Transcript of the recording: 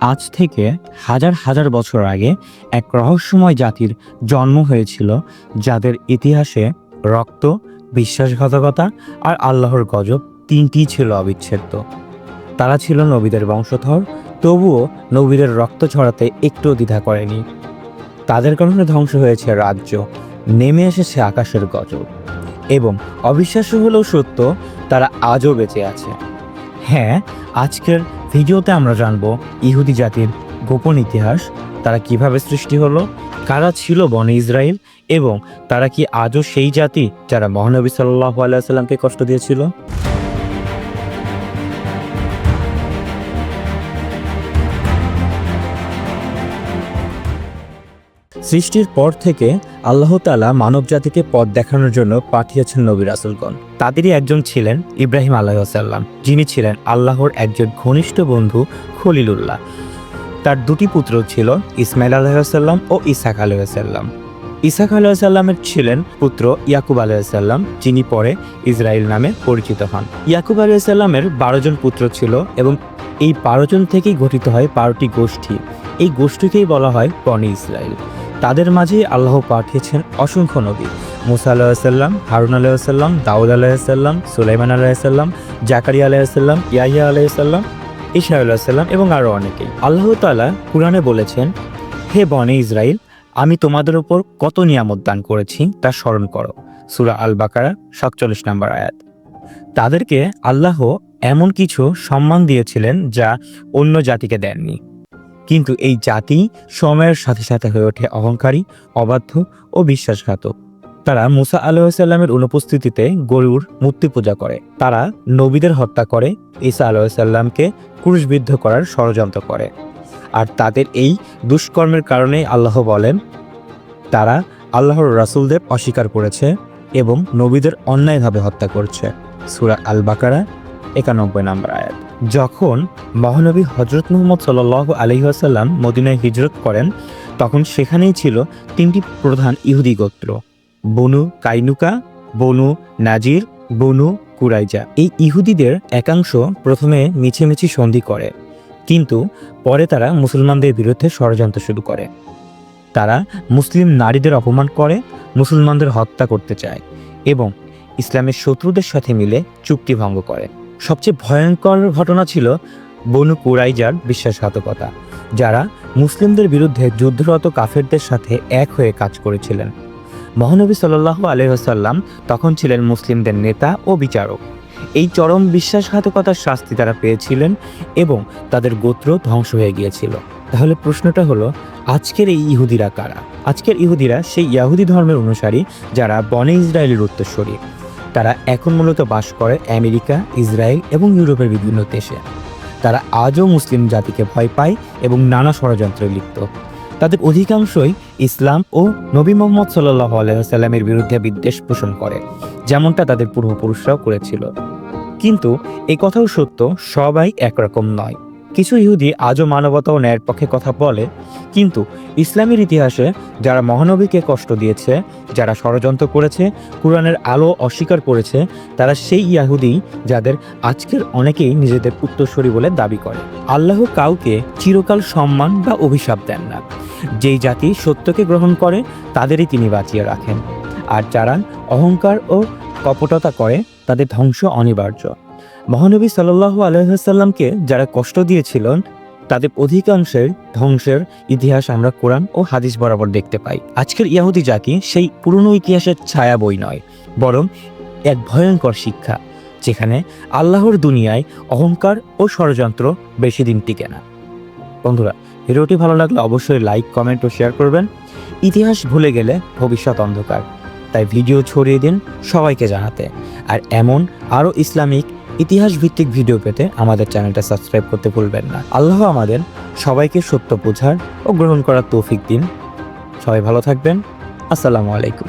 আজ থেকে হাজার হাজার বছর আগে এক রহস্যময় জাতির জন্ম হয়েছিল, যাদের ইতিহাসে রক্ত, বিশ্বাসঘাতকতা আর আল্লাহর গজব তিনটি ছিল অবিচ্ছেদ্য। তারা ছিল নবীদের বংশধর, তবুও নবীদের রক্ত ছড়াতে একটুও দ্বিধা করেনি। তাদের কারণে ধ্বংস হয়েছে রাজ্য, নেমে এসেছে আকাশের গজব। এবং অবিশ্বাস্য হলেও সত্য, তারা আজও বেঁচে আছে। হ্যাঁ আজকের ভিডিওতে আমরা জানব ইহুদি জাতির গোপন ইতিহাস, তারা কীভাবে সৃষ্টি হলো, কারা ছিল বনে ইসরায়েল, এবং তারা কি আজও সেই জাতি যারা মহানবী সাল্লাহ আলাইসাল্লামকে কষ্ট দিয়েছিল? সৃষ্টির পর থেকে আল্লাহ তালা মানব জাতিকে পথ দেখানোর জন্য পাঠিয়েছেন নবী রাসুলগণ। তাদেরই একজন ছিলেন ইব্রাহিম আলাইসাল্লাম যিনি ছিলেন আল্লাহর একজন ঘনিষ্ঠ বন্ধু খলিলুল্লাহ। তার দুটি পুত্র ছিল ইসমাইল আলাইসাল্লাম ও ইসাক আলাইসাল্লাম ইসাক আলাইসাল্লামের ছিলেন পুত্র ইয়াকুব আলাইসাল্লাম যিনি পরে ইসরায়েল নামে পরিচিত হন। ইয়াকুব আলাইসাল্লামের বারো জন পুত্র ছিল এবং এই বারো জন থেকেই গঠিত হয় বারোটি গোষ্ঠী। এই গোষ্ঠীকেই বলা হয় বনি ইসরায়েল তাদের মাঝে আল্লাহ পাঠিয়েছেন অসংখ্য নবী। মুসা আলাহিসাল্লাম হারুন আলাহিসাল্লাম দাউদ আলাহিসাল্লাম সুলাইমান আলাহিসাল্লাম জাকারিয়া আলাহিসাল্লাম ইয়াহিয়া আলাহিসাল্লাম ঈশা আলাহিসাল্লাম এবং আরও অনেকেই। আল্লাহ তালা কুরআনে বলেছেন, হে বনে ইসরায়েল আমি তোমাদের উপর কত নিয়ামত দান করেছি তা স্মরণ করো। সুরা আল বাকারা সাতচল্লিশ নম্বর আয়াত। তাদেরকে আল্লাহ এমন কিছু সম্মান দিয়েছিলেন যা অন্য জাতিকে দেননি। কিন্তু এই জাতি সময়ের সাথে সাথে হয়ে ওঠে অহংকারী, অবাধ্য ও বিশ্বাসঘাতক। তারা মুসা আলাইসাল্লামের অনুপস্থিতিতে গরুর মূর্তি পূজা করে। তারা নবীদের হত্যা করে, ঈসা আলাইসাল্লামকে ক্রুশবিদ্ধ করার ষড়যন্ত্র করে। আর তাদের এই দুষ্কর্মের কারণে আল্লাহ বলেন, তারা আল্লাহর রাসুলদের অস্বীকার করেছে এবং নবীদের অন্যায়ভাবে হত্যা করছে। সুরা আল বাকারা একানব্বই নম্বর আয়াত। যখন মহানবী হজরত মুহম্মদ সাল আলহিহাসাল্লাম মদিনায় হিজরত করেন, তখন সেখানেই ছিল তিনটি প্রধান ইহুদি গোত্র, বনু কাইনুকা, বনু নাজির, বনু কুরাইজা। এই ইহুদিদের একাংশ প্রথমে মিছিমিছি সন্ধি করে, কিন্তু পরে তারা মুসলমানদের বিরুদ্ধে ষড়যন্ত্র শুরু করে। তারা মুসলিম নারীদের অপমান করে, মুসলমানদের হত্যা করতে চায় এবং ইসলামের শত্রুদের সাথে মিলে চুক্তি ভঙ্গ করে। সবচেয়ে ভয়ঙ্কর ঘটনা ছিল বনু কুরাইজার বিশ্বাসঘাতকতা, যারা মুসলিমদের বিরুদ্ধে যুদ্ধরত কাফেরদের সাথে এক হয়ে কাজ করেছিলেন। মহানবী সাল্লাহ আলহাসাল্লাম তখন ছিলেন মুসলিমদের নেতা ও বিচারক। এই চরম বিশ্বাসঘাতকতার শাস্তি তারা পেয়েছিলেন এবং তাদের গোত্র ধ্বংস হয়ে গিয়েছিল। তাহলে প্রশ্নটা হলো, আজকের এই ইহুদিরা কারা? আজকের ইহুদিরা সেই ইয়াহুদি ধর্মের অনুসারী যারা বনে ইসরায়েলের উত্তরস্বরী তারা এখন মূলত বাস করে আমেরিকা, ইসরায়েল এবং ইউরোপের বিভিন্ন দেশে। তারা আজও মুসলিম জাতিকে ভয় পায় এবং নানা ষড়যন্ত্রে লিপ্ত। তাদের অধিকাংশই ইসলাম ও নবী মোহাম্মদ সাল্লাহ আলাইসাল্লামের বিরুদ্ধে বিদ্বেষ পোষণ করে, যেমনটা তাদের পূর্বপুরুষরাও করেছিল। কিন্তু এই কথাও সত্য, সবাই একরকম নয়। কিছু ইহুদি আজও মানবতা ও ন্যায়ের পক্ষে কথা বলে, কিন্তু ইসলামের ইতিহাসে যারা মহানবীকে কষ্ট দিয়েছে, যারা ষড়যন্ত্র করেছে, কোরআনের আলো অস্বীকার করেছে, তারা সেই ইয়াহুদি যাদের আজকের অনেকেই নিজেদের উত্তরস্বরী বলে দাবি করে। আল্লাহ কাউকে চিরকাল সম্মান বা অভিশাপ দেন না। যেই জাতি সত্যকে গ্রহণ করে, তাদেরই তিনি বাঁচিয়ে রাখেন। আর যারা অহংকার ও কপটতা করে তাদের ধ্বংস অনিবার্য। মহানবী সাল্লাল্লাহু আলহামকে যারা কষ্ট দিয়েছিলেন, তাদের অধিকাংশের ধ্বংসের ইতিহাস আমরা কোরআন ও হাদিস বরাবর দেখতে পাই। আজকের ইয়াহুদি জাতি সেই পুরনো ইতিহাসের ছায়া বই নয়, বরং এক ভয়ঙ্কর শিক্ষা, যেখানে আল্লাহর দুনিয়ায় অহংকার ও ষড়যন্ত্র বেশি দিন টিকে না। বন্ধুরা, ভিডিওটি ভালো লাগলে অবশ্যই লাইক কমেন্ট ও শেয়ার করবেন। ইতিহাস ভুলে গেলে ভবিষ্যৎ অন্ধকার। তাই ভিডিও ছড়িয়ে দিন সবাইকে জানাতে। আর এমন আরও ইসলামিক ইতিহাস ভিত্তিক ভিডিও পেতে আমাদের চ্যানেলটা সাবস্ক্রাইব করতে ভুলবেন না। আল্লাহ আমাদের সবাইকে সত্য বোঝার ও গ্রহণ করার তৌফিক দিন। সবাই ভালো থাকবেন। আসসালামু আলাইকুম।